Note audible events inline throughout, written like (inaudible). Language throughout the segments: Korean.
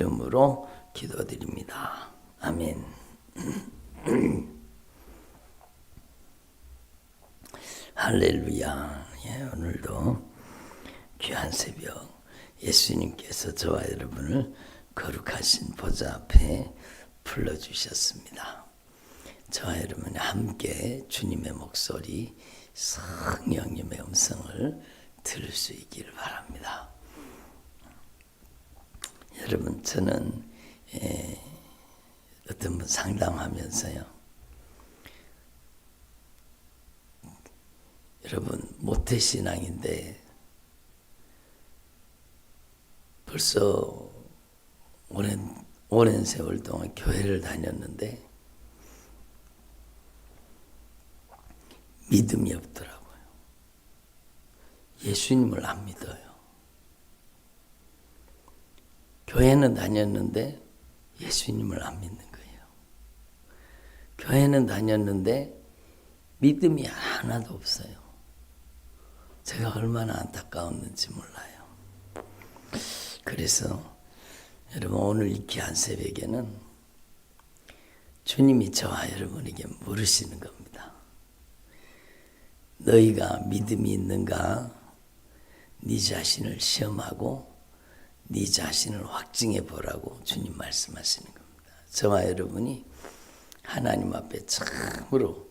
이름으로 기도드립니다. 아멘. (clears throat) 할렐루야. 예, 오늘도 귀한 새벽 예수님께서 저와 여러분을 거룩하신 보좌 앞에 불러주셨습니다. 저와 여러분이 함께 주님의 목소리, 성령님의 음성을 들을 수 있기를 바랍니다. 여러분, 저는 예, 어떤 분 상담하면서요. 여러분 모태 신앙인데 벌써 오랜 오랜 세월 동안 교회를 다녔는데 믿음이 없더라고요. 예수님을 안 믿어요. 교회는 다녔는데 예수님을 안 믿는 거예요. 교회는 다녔는데 믿음이 하나도 없어요. 제가 얼마나 안타까웠는지 몰라요. 그래서 여러분 오늘 이 귀한 새벽에는 주님이 저와 여러분에게 물으시는 겁니다. 너희가 믿음이 있는가? 네 자신을 시험하고 네 자신을 확증해 보라고 주님 말씀하시는 겁니다. 저와 여러분이 하나님 앞에 참으로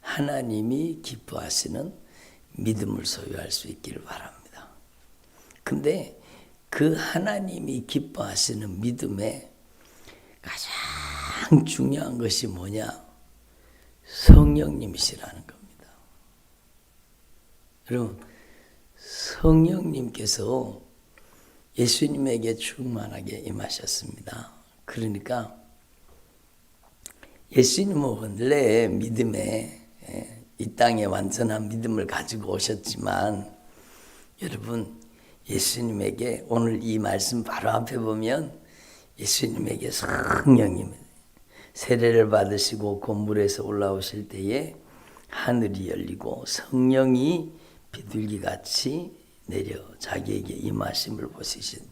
하나님이 기뻐하시는 믿음을 소유할 수 있기를 바랍니다. 근데 그 하나님이 기뻐하시는 믿음에 가장 중요한 것이 뭐냐? 성령님이시라는 겁니다. 여러분, 성령님께서 예수님에게 충만하게 임하셨습니다. 그러니까 예수님은 원래 믿음에 예, 이 땅에 완전한 믿음을 가지고 오셨지만 여러분 예수님에게 오늘 이 말씀 바로 앞에 보면 예수님에게 성령님 세례를 받으시고 건물에서 올라오실 때에 하늘이 열리고 성령이 비둘기 같이 내려 자기에게 임하심을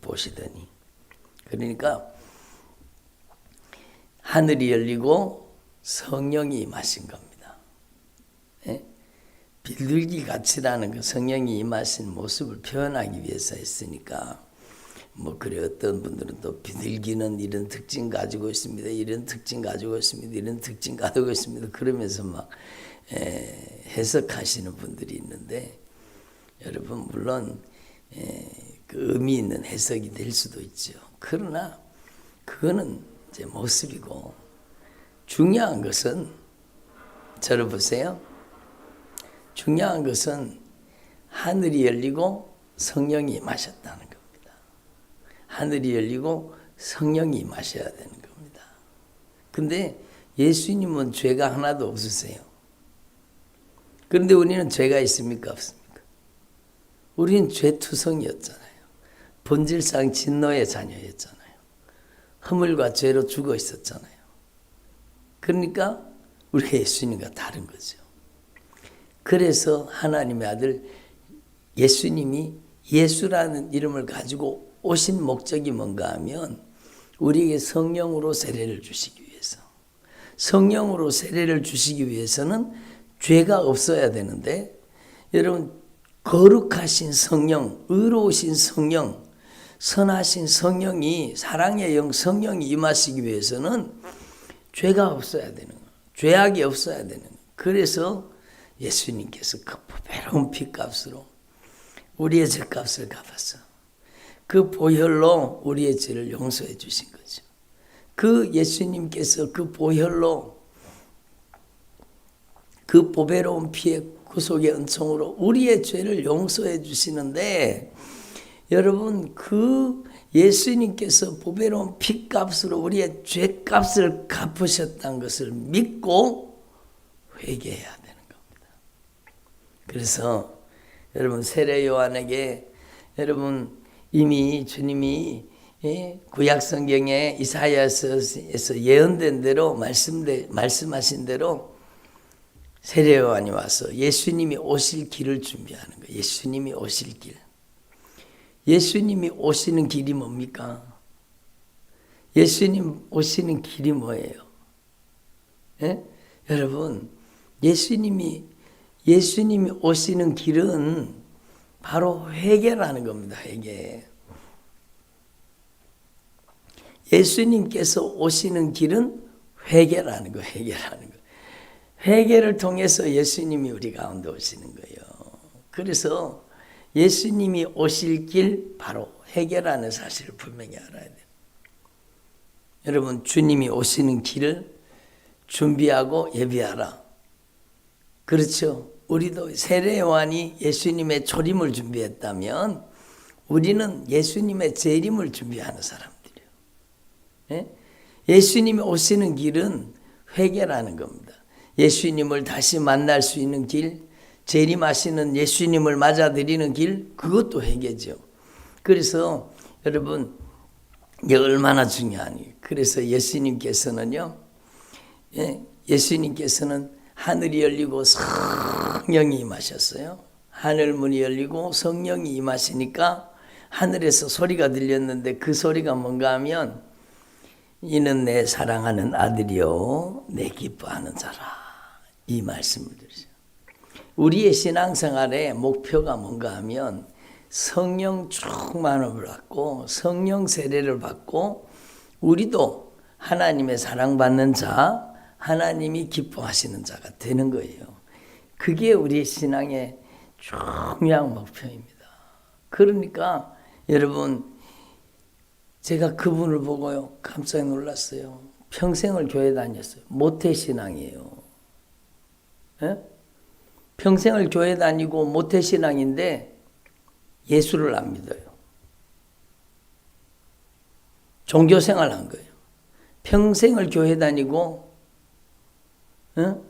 보시더니 그러니까 하늘이 열리고 성령이 임하신 겁니다. 예? 비둘기 같이라는 그 성령이 임하신 모습을 표현하기 위해서 했으니까 뭐 그래 어떤 분들은 또 비둘기는 이런 특징 가지고 있습니다. 이런 특징 가지고 있습니다. 이런 특징 가지고 있습니다. 그러면서 막 에, 해석하시는 분들이 있는데 여러분 물론 에, 그 의미 있는 해석이 될 수도 있죠. 그러나 그거는 제 모습이고 중요한 것은 저를 보세요. 중요한 것은 하늘이 열리고 성령이 임하셨다는 겁니다. 하늘이 열리고 성령이 임하셔야 되는 겁니다. 근데 예수님은 죄가 하나도 없으세요. 그런데 우리는 죄가 있습니까? 없습니까? 우리는 죄투성이었잖아요. 본질상 진노의 자녀였잖아요. 허물과 죄로 죽어 있었잖아요. 그러니까 우리가 예수님과 다른 거죠. 그래서 하나님의 아들 예수님이 예수라는 이름을 가지고 오신 목적이 뭔가 하면 우리에게 성령으로 세례를 주시기 위해서 성령으로 세례를 주시기 위해서는 죄가 없어야 되는데 여러분 거룩하신 성령, 의로우신 성령, 선하신 성령이 사랑의 영 성령이 임하시기 위해서는 죄가 없어야 되는 거. 죄악이 없어야 되는 거. 그래서 예수님께서 그 보배로운 피값으로 우리의 죄값을 갚았어. 그 보혈로 우리의 죄를 용서해 주신 거죠. 그 예수님께서 그 보혈로 그 보배로운 피의 구속의 은총으로 우리의 죄를 용서해 주시는데 여러분 그 예수님께서 보배로운 피값으로 우리의 죄값을 갚으셨다는 것을 믿고 회개해야 그래서 여러분 세례 요한에게 여러분 이미 주님이 예, 구약 성경에 이사야서에서 예언된 대로 말씀대, 말씀하신 대로 세례 요한이 와서 예수님이 오실 길을 준비하는 거예요. 예수님이 오실 길. 예수님이 오시는 길이 뭡니까? 예수님 오시는 길이 뭐예요? 예? 여러분, 예수님이 예수님이 오시는 길은 바로 회개라는 겁니다. 회개. 예수님께서 오시는 길은 회개라는 거, 회개라는 거. 회개를 통해서 예수님이 우리 가운데 오시는 거예요. 그래서 예수님이 오실 길 바로 회개라는 사실을 분명히 알아야 돼요. 여러분, 주님이 오시는 길을 준비하고 예비하라. 그렇죠. 우리도 세례 요한이 예수님의 초림을 준비했다면 우리는 예수님의 재림을 준비하는 사람들이에요. 예? 예수님이 오시는 길은 회개라는 겁니다. 예수님을 다시 만날 수 있는 길, 재림하시는 예수님을 맞아들이는 길, 그것도 회개죠. 그래서 여러분, 이게 얼마나 중요하니. 그래서 예수님께서는요, 예, 예수님께서는 하늘이 열리고 성령이 임하셨어요. 하늘 문이 열리고 성령이 임하시니까 하늘에서 소리가 들렸는데 그 소리가 뭔가 하면 이는 내 사랑하는 아들이요 내 기뻐하는 자라 이 말씀을 드리죠. 우리의 신앙생활의 목표가 뭔가 하면 성령 충만을 받고 성령 세례를 받고 우리도 하나님의 사랑받는 자, 하나님이 기뻐하시는 자가 되는 거예요. 그게 우리 신앙의 중요한 목표입니다. 그러니까 여러분 제가 그분을 보고요 깜짝 놀랐어요. 평생을 교회 다녔어요. 모태 신앙이에요. 예? 평생을 교회 다니고 모태 신앙인데 예수를 안 믿어요. 종교 생활 한 거예요. 평생을 교회 다니고 어?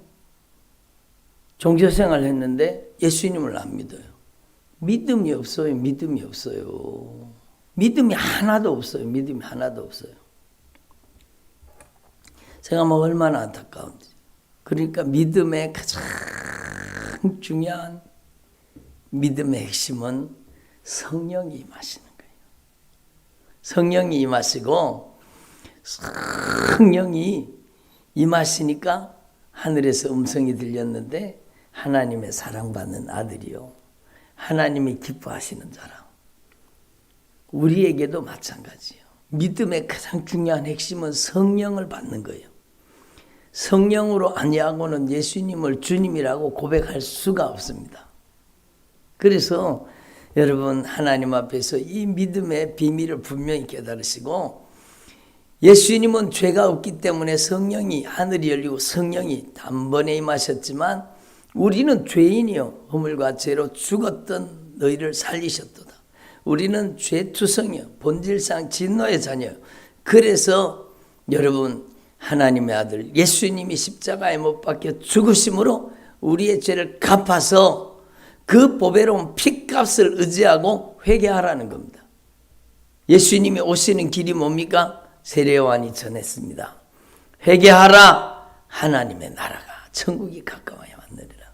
종교 생활 했는데 예수님을 안 믿어요. 믿음이 없어요. 믿음이 없어요. 믿음이 하나도 없어요. 믿음이 하나도 없어요. 제가 뭐 얼마나 안타까운지. 그러니까 믿음의 가장 중요한 믿음의 핵심은 성령이 임하시는 거예요. 성령이 임하시고 성령이 임하시니까 하늘에서 음성이 들렸는데 하나님의 사랑받는 아들이요. 하나님이 기뻐하시는 자라. 우리에게도 마찬가지예요. 믿음의 가장 중요한 핵심은 성령을 받는 거예요. 성령으로 아니하고는 예수님을 주님이라고 고백할 수가 없습니다. 그래서 여러분 하나님 앞에서 이 믿음의 비밀을 분명히 깨달으시고 예수님은 죄가 없기 때문에 성령이 하늘이 열리고 성령이 단번에 임하셨지만 우리는 죄인이요 허물과 죄로 죽었던 너희를 살리셨도다. 우리는 죄투성이요 본질상 진노의 자녀. 그래서 여러분 하나님의 아들 예수님이 십자가에 못 박혀 죽으심으로 우리의 죄를 갚아서 그 보배로운 피값을 의지하고 회개하라는 겁니다. 예수님이 오시는 길이 뭡니까? 세례요한이 전했습니다. 회개하라 하나님의 나라가 천국이 가까워야 왔느니라.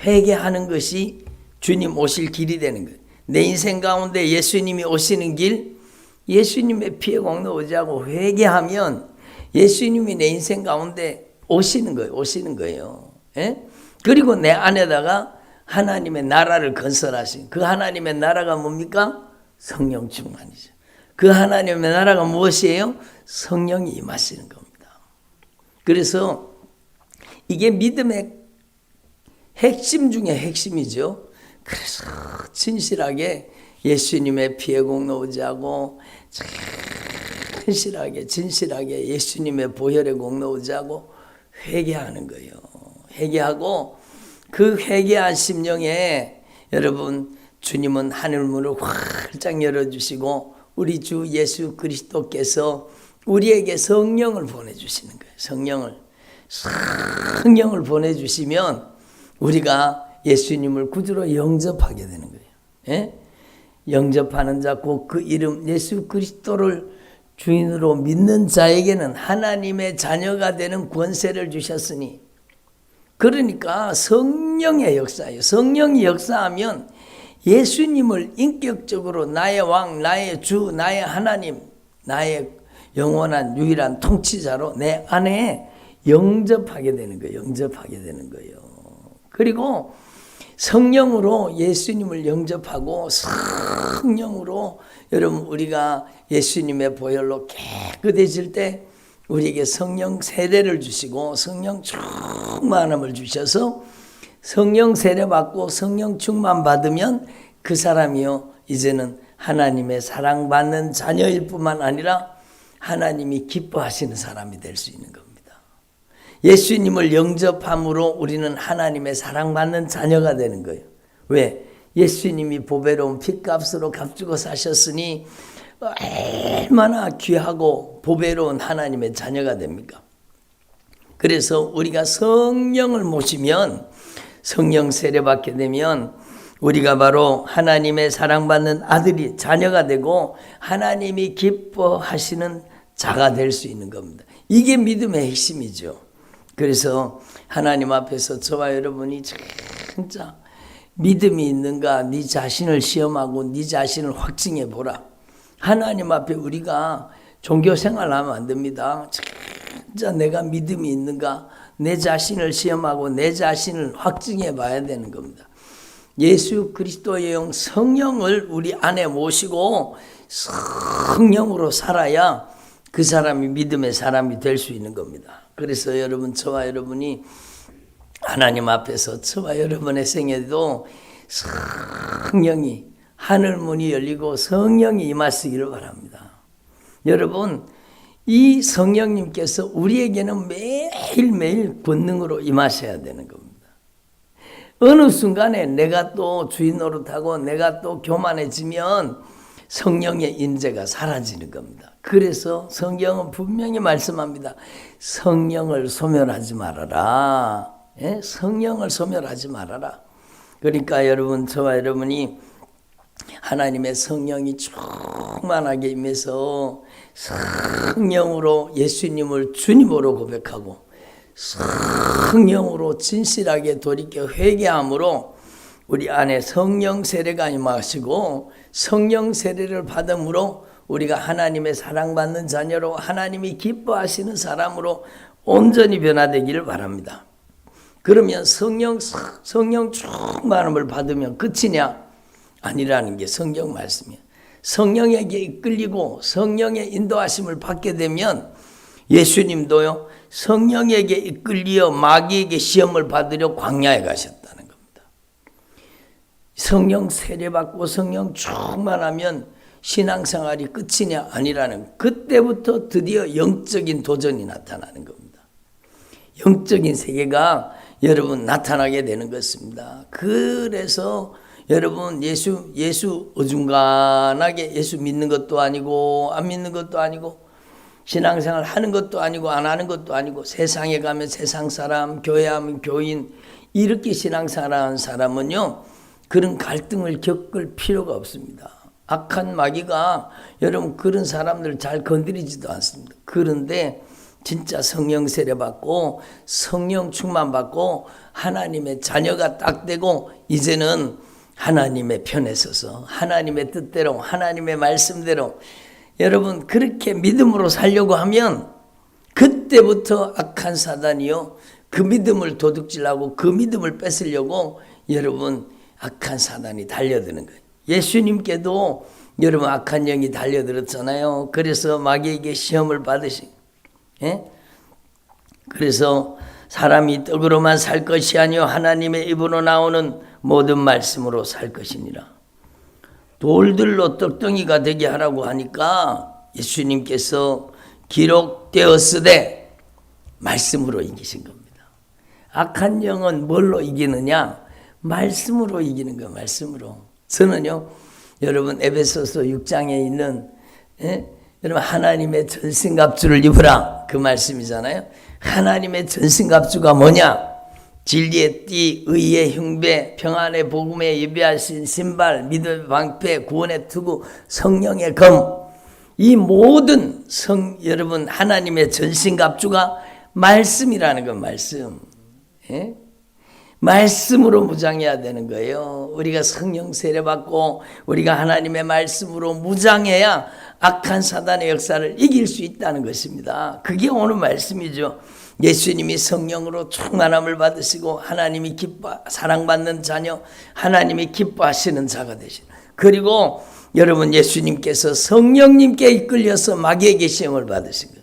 회개하는 것이 주님 오실 길이 되는 거예요. 내 인생 가운데 예수님이 오시는 길, 예수님의 피해 공로 의지하고 회개하면 예수님이 내 인생 가운데 오시는 거예요. 오시는 거예요. 예? 그리고 내 안에다가 하나님의 나라를 건설하신 그 하나님의 나라가 뭡니까? 성령 충만이죠. 그 하나님의 나라가 무엇이에요? 성령이 임하시는 겁니다. 그래서 이게 믿음의 핵심 중에 핵심이죠. 그래서 진실하게 예수님의 피해 공로 의지하고 진실하게 진실하게 예수님의 보혈의 공로 의지하고 회개하는 거예요. 회개하고 그 회개한 심령에 여러분 주님은 하늘 문을 활짝 열어주시고 우리 주 예수 그리스도께서 우리에게 성령을 보내주시는 거예요. 성령을 성령을 보내주시면 우리가 예수님을 구주로 영접하게 되는 거예요. 예? 영접하는 자, 곧 그 이름 예수 그리스도를 주인으로 믿는 자에게는 하나님의 자녀가 되는 권세를 주셨으니 그러니까 성령의 역사예요. 성령이 역사하면 예수님을 인격적으로 나의 왕, 나의 주, 나의 하나님, 나의 영원한 유일한 통치자로 내 안에 영접하게 되는 거예요. 영접하게 되는 거예요. 그리고 성령으로 예수님을 영접하고 성령으로 여러분 우리가 예수님의 보혈로 깨끗해질 때 우리에게 성령 세례를 주시고 성령 충만함을 주셔서 성령 세례 받고 성령 충만 받으면 그 사람이요 이제는 하나님의 사랑받는 자녀일 뿐만 아니라 하나님이 기뻐하시는 사람이 될 수 있는 겁니다. 예수님을 영접함으로 우리는 하나님의 사랑받는 자녀가 되는 거예요. 왜? 예수님이 보배로운 핏값으로 값주고 사셨으니 얼마나 귀하고 보배로운 하나님의 자녀가 됩니까? 그래서 우리가 성령을 모시면 성령 세례 받게 되면 우리가 바로 하나님의 사랑받는 아들이 자녀가 되고 하나님이 기뻐하시는 자가 될 수 있는 겁니다. 이게 믿음의 핵심이죠. 그래서 하나님 앞에서 저와 여러분이 진짜 믿음이 있는가 네 자신을 시험하고 네 자신을 확증해 보라. 하나님 앞에 우리가 종교 생활하면 안 됩니다. 진짜 내가 믿음이 있는가 내 자신을 시험하고 내 자신을 확증해 봐야 되는 겁니다. 예수 그리스도의 영 성령을 우리 안에 모시고 성령으로 살아야 그 사람이 믿음의 사람이 될 수 있는 겁니다. 그래서 여러분 저와 여러분이 하나님 앞에서 저와 여러분의 생에도 성령이 하늘 문이 열리고 성령이 임하시기를 바랍니다. 여러분 이 성령님께서 우리에게는 매일매일 권능으로 임하셔야 되는 겁니다. 어느 순간에 내가 또 주인 노릇하고 내가 또 교만해지면 성령의 인재가 사라지는 겁니다. 그래서 성경은 분명히 말씀합니다. 성령을 소멸하지 말아라. 예? 성령을 소멸하지 말아라. 그러니까 여러분, 저와 여러분이 하나님의 성령이 충만하게 임해서 성령으로 예수님을 주님으로 고백하고 성령으로 진실하게 돌이켜 회개함으로 우리 안에 성령 세례가 임하시고 성령 세례를 받음으로 우리가 하나님의 사랑받는 자녀로 하나님이 기뻐하시는 사람으로 온전히 변화되기를 바랍니다. 그러면 성령 성령 충만함을 받으면 끝이냐? 아니라는 게 성경 말씀이에요. 성령에게 이끌리고 성령의 인도하심을 받게 되면 예수님도요 성령에게 이끌리어 마귀에게 시험을 받으려 광야에 가셨다는 겁니다. 성령 세례 받고 성령 충만하면 신앙생활이 끝이냐 아니라는 그때부터 드디어 영적인 도전이 나타나는 겁니다. 영적인 세계가 여러분 나타나게 되는 것입니다. 그래서 여러분 예수 예수 어중간하게 예수 믿는 것도 아니고 안 믿는 것도 아니고 신앙생활 하는 것도 아니고 안 하는 것도 아니고 세상에 가면 세상 사람 교회 하면 교인 이렇게 신앙생활하는 사람은요 그런 갈등을 겪을 필요가 없습니다. 악한 마귀가 여러분 그런 사람들 잘 건드리지도 않습니다. 그런데 진짜 성령 세례 받고 성령 충만 받고 하나님의 자녀가 딱 되고 이제는 하나님의 편에 서서 하나님의 뜻대로 하나님의 말씀대로 여러분 그렇게 믿음으로 살려고 하면 그때부터 악한 사단이요 그 믿음을 도둑질하고 그 믿음을 뺏으려고 여러분 악한 사단이 달려드는 거예요. 예수님께도 여러분 악한 영이 달려들었잖아요. 그래서 마귀에게 시험을 받으신. 예? 그래서 사람이 떡으로만 살 것이 아니요 하나님의 입으로 나오는 모든 말씀으로 살 것이니라. 돌들로 떡덩이가 되게 하라고 하니까 예수님께서 기록되었으되 말씀으로 이기신 겁니다. 악한 영은 뭘로 이기느냐? 말씀으로 이기는 거 말씀으로. 저는요, 여러분 에베소서 6장에 있는 예? 여러분 하나님의 전신갑주를 입으라 그 말씀이잖아요. 하나님의 전신갑주가 뭐냐? 진리의 띠, 의의 흉배, 평안의 복음에 예배하신 신발, 믿음의 방패, 구원의 투구, 성령의 검. 이 모든 성 여러분 하나님의 전신갑주가 말씀이라는 건 말씀. 예? 말씀으로 무장해야 되는 거예요. 우리가 성령 세례 받고 우리가 하나님의 말씀으로 무장해야 악한 사단의 역사를 이길 수 있다는 것입니다. 그게 오늘 말씀이죠. 예수님이 성령으로 충만함을 받으시고 하나님이 기뻐 사랑받는 자녀, 하나님이 기뻐하시는 자가 되신. 그리고 여러분 예수님께서 성령님께 이끌려서 마귀에게 시험을 받으신.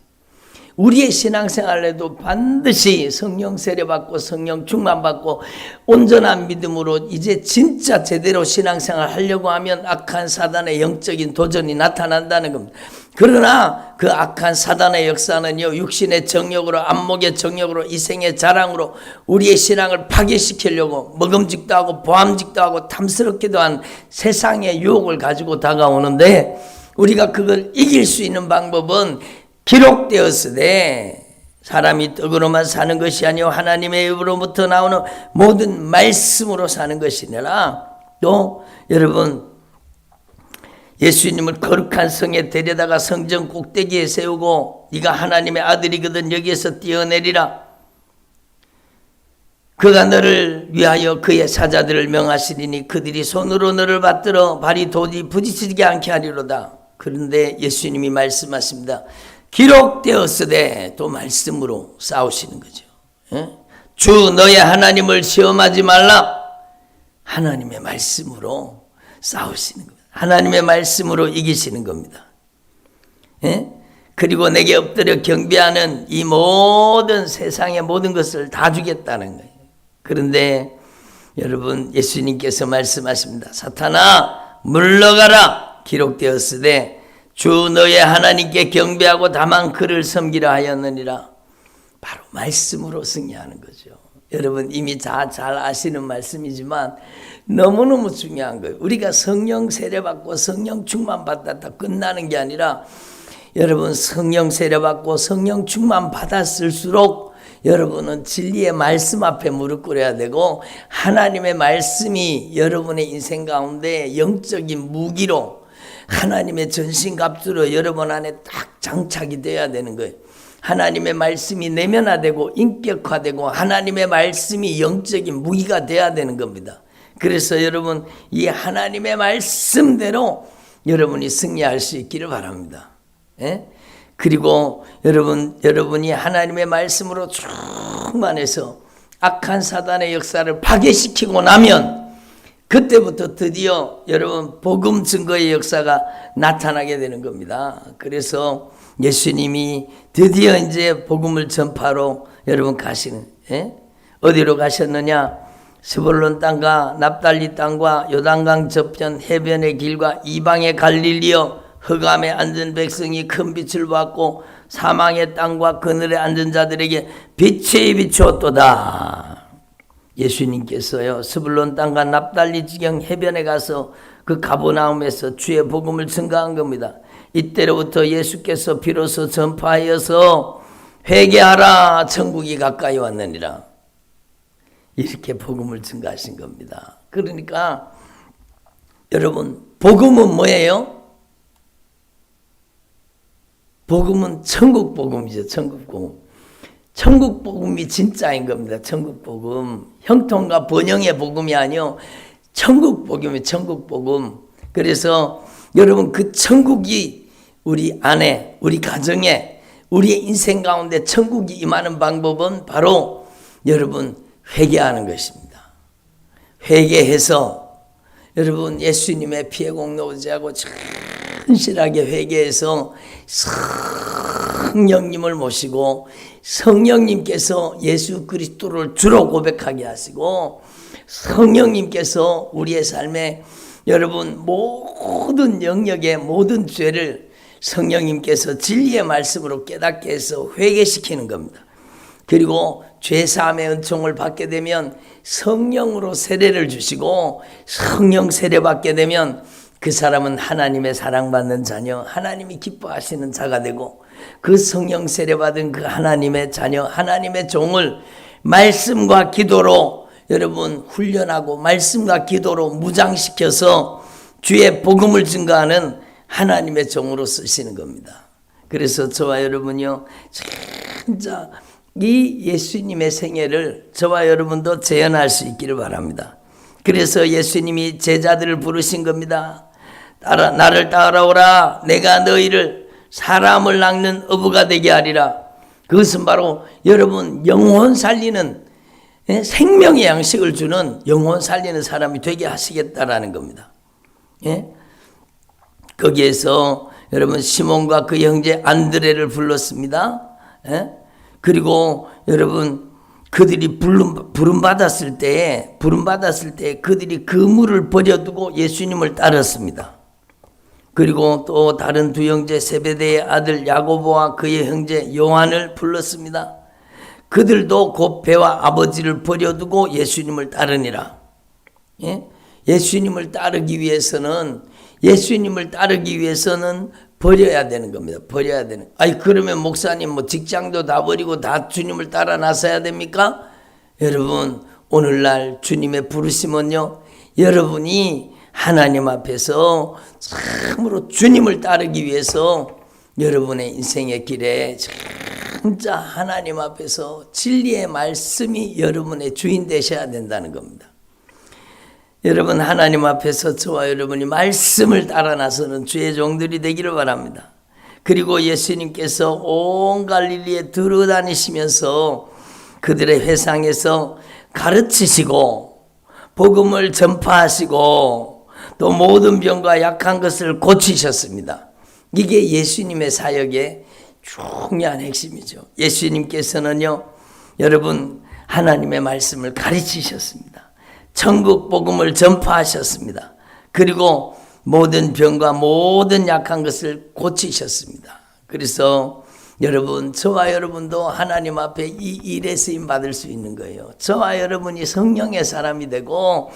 우리의 신앙생활에도 반드시 성령 세례받고 성령 충만받고 온전한 믿음으로 이제 진짜 제대로 신앙생활 하려고 하면 악한 사단의 영적인 도전이 나타난다는 겁니다. 그러나 그 악한 사단의 역사는요, 육신의 정욕으로, 안목의 정욕으로, 이생의 자랑으로 우리의 신앙을 파괴시키려고 먹음직도 하고 보암직도 하고 탐스럽기도 한 세상의 유혹을 가지고 다가오는데 우리가 그걸 이길 수 있는 방법은 기록되었으되 사람이 떡으로만 사는 것이 아니요 하나님의 입으로부터 나오는 모든 말씀으로 사는 것이니라. 또 여러분 예수님을 거룩한 성에 데려다가 성전 꼭대기에 세우고 네가 하나님의 아들이거든 여기에서 뛰어내리라. 그가 너를 위하여 그의 사자들을 명하시리니 그들이 손으로 너를 받들어 발이 도디 부딪히지 않게 하리로다. 그런데 예수님이 말씀하십니다. 기록되었으되 또 말씀으로 싸우시는 거죠. 예? 주 너의 하나님을 시험하지 말라. 하나님의 말씀으로 싸우시는 겁니다. 하나님의 말씀으로 이기시는 겁니다. 예? 그리고 내게 엎드려 경배하는 이 모든 세상의 모든 것을 다 주겠다는 거예요. 그런데 여러분 예수님께서 말씀하십니다. 사탄아 물러가라 기록되었으되 주 너의 하나님께 경배하고 다만 그를 섬기라 하였느니라. 바로 말씀으로 승리하는 거죠. 여러분 이미 다 잘 아시는 말씀이지만 너무너무 중요한 거예요. 우리가 성령 세례받고 성령 충만 받았다 끝나는 게 아니라 여러분 성령 세례받고 성령 충만 받았을수록 여러분은 진리의 말씀 앞에 무릎 꿇어야 되고 하나님의 말씀이 여러분의 인생 가운데 영적인 무기로 하나님의 전신갑주로 여러분 안에 딱 장착이 돼야 되는 거예요. 하나님의 말씀이 내면화되고 인격화되고 하나님의 말씀이 영적인 무기가 돼야 되는 겁니다. 그래서 여러분 이 하나님의 말씀대로 여러분이 승리할 수 있기를 바랍니다. 예? 그리고 여러분 여러분이 하나님의 말씀으로 충만해서 악한 사단의 역사를 파괴시키고 나면 그때부터 드디어 여러분 복음 증거의 역사가 나타나게 되는 겁니다. 그래서 예수님이 드디어 이제 복음을 전파로 여러분 가시는 예? 어디로 가셨느냐? 스불론 땅과 납달리 땅과 요단강 저편 해변의 길과 이방의 갈릴리여 흑암에 앉은 백성이 큰 빛을 받고 사망의 땅과 그늘에 앉은 자들에게 빛이 비추었도다. 예수님께서요 스불론 땅과 납달리 지경 해변에 가서 그 가보나움에서 주의 복음을 증가한 겁니다. 이때로부터 예수께서 비로소 전파하여서 회개하라 천국이 가까이 왔느니라. 이렇게 복음을 증가하신 겁니다. 그러니까 여러분 복음은 뭐예요? 복음은 천국 복음이죠. 천국 복음. 천국 복음이 진짜인 겁니다. 천국 복음. 형통과 번영의 복음이 아니요. 천국 복음이 천국 복음. 그래서 여러분 그 천국이 우리 안에, 우리 가정에, 우리의 인생 가운데 천국이 임하는 방법은 바로 여러분 회개하는 것입니다. 회개해서 여러분 예수님의 피해 공로제하고 천실하게 회개해서 성령님을 모시고 성령님께서 예수 그리스도를 주로 고백하게 하시고 성령님께서 우리의 삶에 여러분 모든 영역의 모든 죄를 성령님께서 진리의 말씀으로 깨닫게 해서 회개시키는 겁니다. 그리고 죄 사함의 은총을 받게 되면 성령으로 세례를 주시고 성령 세례 받게 되면 그 사람은 하나님의 사랑받는 자녀, 하나님이 기뻐하시는 자가 되고 그 성령 세례 받은 그 하나님의 자녀, 하나님의 종을 말씀과 기도로 여러분 훈련하고 말씀과 기도로 무장시켜서 주의 복음을 증가하는 하나님의 종으로 쓰시는 겁니다. 그래서 저와 여러분요, 진짜 이 예수님의 생애를 저와 여러분도 재현할 수 있기를 바랍니다. 그래서 예수님이 제자들을 부르신 겁니다. 따라, 나를 따라오라. 내가 너희를 사람을 낚는 어부가 되게 하리라. 그것은 바로 여러분 영혼 살리는 예? 생명의 양식을 주는 영혼 살리는 사람이 되게 하시겠다라는 겁니다. 예? 거기에서 여러분 시몬과 그 형제 안드레를 불렀습니다. 예? 그리고 여러분 그들이 부름, 부름 받았을 때 부름 받았을 때 그들이 그물을 버려두고 예수님을 따랐습니다. 그리고 또 다른 두 형제 세베대의 아들 야고보와 그의 형제 요한을 불렀습니다. 그들도 곧 배와 아버지를 버려두고 예수님을 따르니라. 예? 예수님을 따르기 위해서는 예수님을 따르기 위해서는 버려야 되는 겁니다. 버려야 되는. 아니 그러면 목사님 뭐 직장도 다 버리고 다 주님을 따라 나서야 됩니까? 여러분 오늘날 주님의 부르심은요. 여러분이 하나님 앞에서 참으로 주님을 따르기 위해서 여러분의 인생의 길에 진짜 하나님 앞에서 진리의 말씀이 여러분의 주인 되셔야 된다는 겁니다. 여러분 하나님 앞에서 저와 여러분이 말씀을 따라 나서는 주의 종들이 되기를 바랍니다. 그리고 예수님께서 온 갈릴리에 들어다니시면서 그들의 회상에서 가르치시고 복음을 전파하시고 또 모든 병과 약한 것을 고치셨습니다. 이게 예수님의 사역의 중요한 핵심이죠. 예수님께서는요, 여러분 하나님의 말씀을 가르치셨습니다. 천국 복음을 전파하셨습니다. 그리고 모든 병과 모든 약한 것을 고치셨습니다. 그래서 여러분, 저와 여러분도 하나님 앞에 이 일에 쓰임 받을 수 있는 거예요. 저와 여러분이 성령의 사람이 되고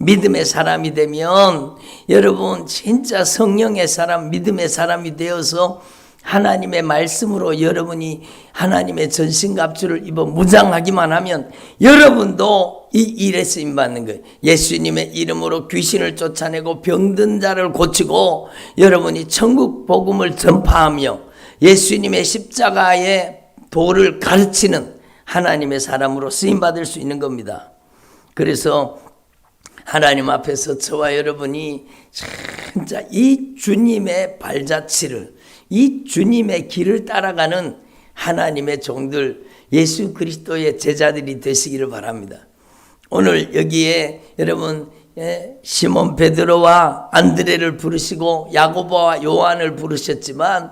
믿음의 사람이 되면 여러분 진짜 성령의 사람, 믿음의 사람이 되어서 하나님의 말씀으로 여러분이 하나님의 전신갑주를 입어 무장하기만 하면 여러분도 이 일에 쓰임 받는 거예요. 예수님의 이름으로 귀신을 쫓아내고 병든 자를 고치고 여러분이 천국 복음을 전파하며 예수님의 십자가의 도를 가르치는 하나님의 사람으로 쓰임 받을 수 있는 겁니다. 그래서 하나님 앞에서 저와 여러분이 진짜 이 주님의 발자취를 이 주님의 길을 따라가는 하나님의 종들 예수 그리스도의 제자들이 되시기를 바랍니다. 오늘 여기에 여러분 예, 시몬 베드로와 안드레를 부르시고 야고보와 요한을 부르셨지만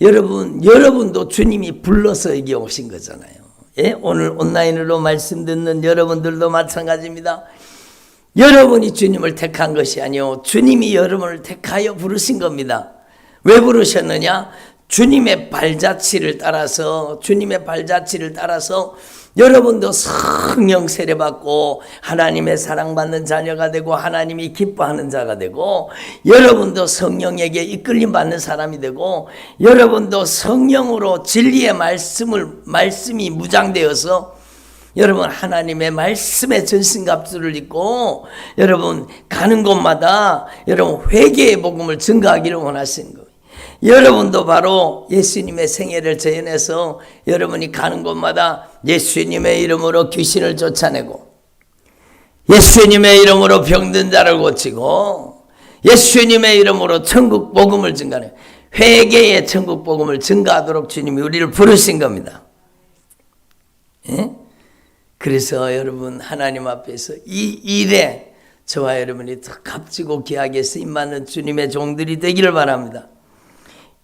여러분 여러분도 주님이 불러서 여기 오신 거잖아요. 예? 오늘 온라인으로 말씀 듣는 여러분들도 마찬가지입니다. 여러분이 주님을 택한 것이 아니요 주님이 여러분을 택하여 부르신 겁니다. 왜 부르셨느냐? 주님의 발자취를 따라서 주님의 발자취를 따라서 여러분도 성령 세례 받고 하나님의 사랑받는 자녀가 되고 하나님이 기뻐하는 자가 되고 여러분도 성령에게 이끌림 받는 사람이 되고 여러분도 성령으로 진리의 말씀을 말씀이 무장되어서 여러분 하나님의 말씀의 전신갑주를 입고 여러분 가는 곳마다 여러분 회개의 복음을 증가하기를 원하시는 거예요. 여러분도 바로 예수님의 생애를 재현해서 여러분이 가는 곳마다 예수님의 이름으로 귀신을 쫓아내고 예수님의 이름으로 병든 자를 고치고 예수님의 이름으로 천국 복음을 증가해 회개의 천국 복음을 증가하도록 주님이 우리를 부르신 겁니다. 예? 그래서 여러분 하나님 앞에서 이 일에 저와 여러분이 더 값지고 귀하게 쓰임받는 주님의 종들이 되기를 바랍니다.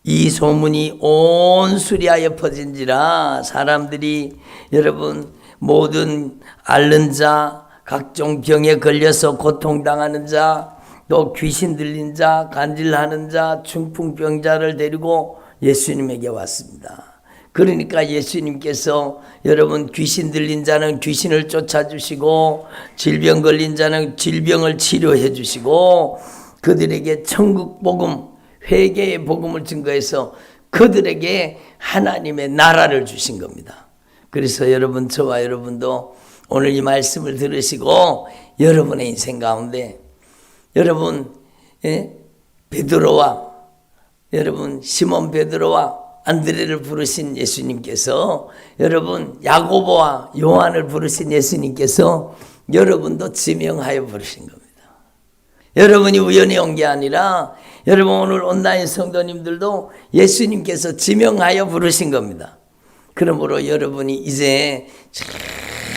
이 소문이 온 수리하여 퍼진지라 사람들이 여러분 모든 앓는 자 각종 병에 걸려서 고통당하는 자 또 귀신 들린 자 간질하는 자 중풍병자를 데리고 예수님에게 왔습니다. 그러니까 예수님께서 여러분 귀신 들린 자는 귀신을 쫓아주시고 질병 걸린 자는 질병을 치료해 주시고 그들에게 천국 복음 회개의 복음을 증거해서 그들에게 하나님의 나라를 주신 겁니다. 그래서 여러분 저와 여러분도 오늘 이 말씀을 들으시고 여러분의 인생 가운데 여러분 예? 베드로와 여러분 시몬 베드로와 안드레를 부르신 예수님께서 여러분 야고보와 요한을 부르신 예수님께서 여러분도 지명하여 부르신 겁니다. 여러분이 우연히 온 게 아니라 여러분 오늘 온라인 성도님들도 예수님께서 지명하여 부르신 겁니다. 그러므로 여러분이 이제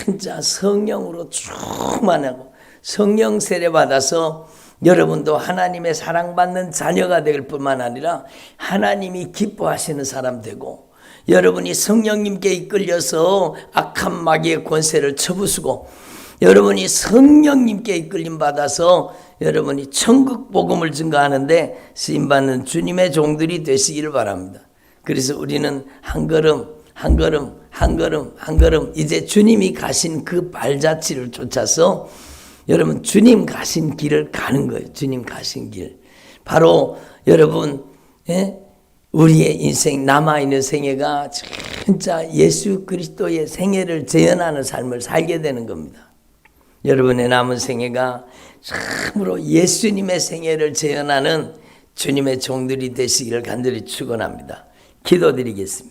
진짜 성령으로 충만하고 성령 세례 받아서 여러분도 하나님의 사랑받는 자녀가 될 뿐만 아니라 하나님이 기뻐하시는 사람 되고 여러분이 성령님께 이끌려서 악한 마귀의 권세를 쳐부수고 여러분이 성령님께 이끌림 받아서 여러분이 천국 복음을 증거하는데 쓰임 받는 주님의 종들이 되시기를 바랍니다. 그래서 우리는 한 걸음 한 걸음 한 걸음 한 걸음 이제 주님이 가신 그 발자취를 쫓아서 여러분 주님 가신 길을 가는 거예요. 주님 가신 길. 바로 여러분 예? 우리의 인생 남아 있는 생애가 진짜 예수 그리스도의 생애를 재현하는 삶을 살게 되는 겁니다. 여러분의 남은 생애가 참으로 예수님의 생애를 재현하는 주님의 종들이 되시기를 간절히 축원합니다. 기도드리겠습니다.